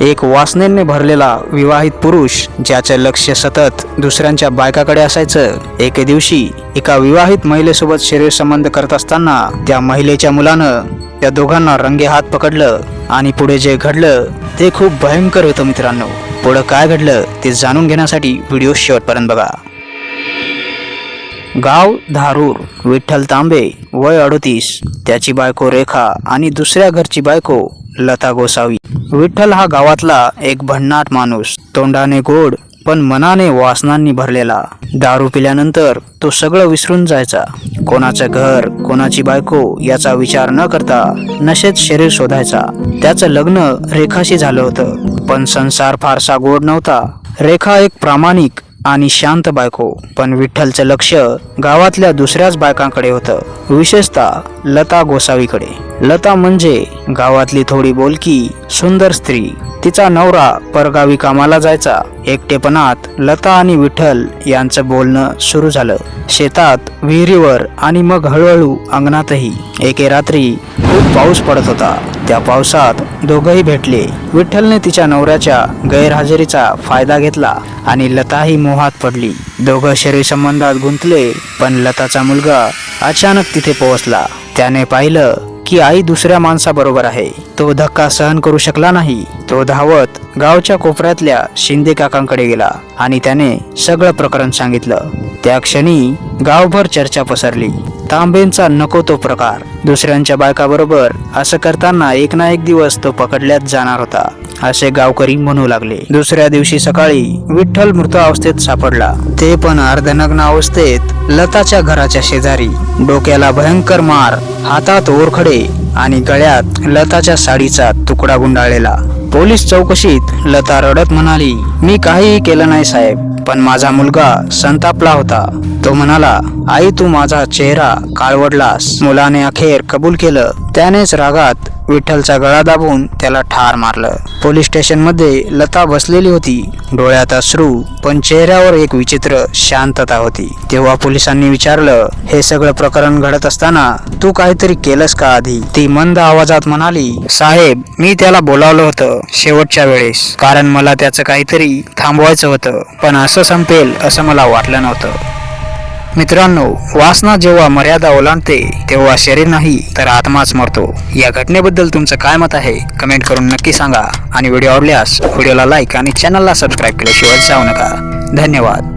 एक वासनेने भरलेला विवाहित पुरुष ज्याचं लक्ष सतत दुसऱ्यांच्या बायकाकडे असायचं. एके दिवशी एका विवाहित महिलेसोबत शरीर संबंध करत असताना त्या महिलेच्या मुलानं त्या दोघांना रंगे हात पकडलं आणि पुढे जे घडलं ते खूप भयंकर होतं मित्रांनो. पुढं काय घडलं ते जाणून घेण्यासाठी व्हिडिओ शेवटपर्यंत बघा. गाव धारूर विठ्ठल तांबे वय अडोतीस. त्याची बायको रेखा आणि दुसऱ्या घरची बायको लता गोसावी. विठ्ठल हा गावातला एक भन्नाट माणूस. तोंडाने गोड पण मनाने वासनांनी भरलेला. दारू पिल्यानंतर तो सगळं विसरून जायचा. कोणाचं घर कोणाची बायको याचा विचार न करता नशेत शरीर शोधायचा. त्याचं लग्न रेखाशी झालं होतं. पण संसार फारसा गोड नव्हता. रेखा एक प्रामाणिक आणि शांत बायको. पण विठ्ठलचं लक्ष गावातल्या दुसऱ्याच बायकांकडे होतं. विशेषतः लता गोसावीकडे. लता म्हणजे गावातली थोडी बोलकी सुंदर स्त्री. तिचा नवरा परगावी कामाला जायचा. एकटेपणात लता आणि विठ्ठल यांचं बोलणं सुरू झालं. शेतात विहिरीवर आणि मग हळूहळू अंगणातही. एके रात्री खूप पाऊस पडत होता. त्या पावसात दोघंही भेटले. विठ्ठलने तिच्या नवऱ्याच्या गैरहजेरीचा फायदा घेतला आणि लताही मोहात पडली. दोघं शरीर संबंधात गुंतले पण लताचा मुलगा अचानक तिथे पोहोचला. त्याने पाहिलं की आई दुसऱ्या माणसाबरोबर आहे. तो धक्का सहन करू शकला नाही. तो धावत गावच्या कोपऱ्यातल्या शिंदे काकांकडे गेला आणि त्याने सगळं प्रकरण सांगितलं. त्या क्षणी गावभर चर्चा पसरली. तांबेंचा नको तो प्रकार. दुसऱ्यांच्या बायकाबरोबर असं करताना एक ना एक दिवस तो पकडल्यात जाणार होता असे गावकरी म्हणू लागले. दुसऱ्या दिवशी सकाळी विठ्ठल मृत अवस्थेत सापडला. ते पण अर्धनग्न अवस्थेत लताच्या घराच्या शेजारी. डोक्याला भयंकर मार हातात ओरखडे आणि गळ्यात लताच्या साडीचा तुकडा गुंडाळलेला. पोलीस चौकशीत लता रडत म्हणाली मी काहीही केलं नाही साहेब. पण माझा मुलगा संतापला होता. तो म्हणाला आई तू माझा चेहरा काळवडलास. मुलाने अखेर कबूल केलं. त्यानेच रागात विठ्ठलचा गळा दाबून त्याला ठार मारलं. पोलीस स्टेशनमध्ये लता बसलेली होती. डोळ्यात अश्रू पण चेहऱ्यावर एक विचित्र शांतता होती. तेव्हा पोलिसांनी विचारलं हे सगळं प्रकरण घडत असताना तू काहीतरी केलंस का आधी? ती मंद आवाजात म्हणाली साहेब मी त्याला बोलावलं होतं शेवटच्या वेळेस. कारण मला त्याचं काहीतरी थांबवायचं होतं. पण असं संपेल असं मला वाटलं नव्हतं. मित्रांनो वासना जेव्हा मर्यादा ओलांडते तेव्हा शरीर नाही तर आत्माच मरतो. या घटनेबद्दल तुमचं काय मत आहे कमेंट करून नक्की सांगा. आणि व्हिडिओ आवडल्यास व्हिडिओला लाईक आणि चॅनलला सबस्क्राईब केल्याशिवाय जाऊ नका. धन्यवाद.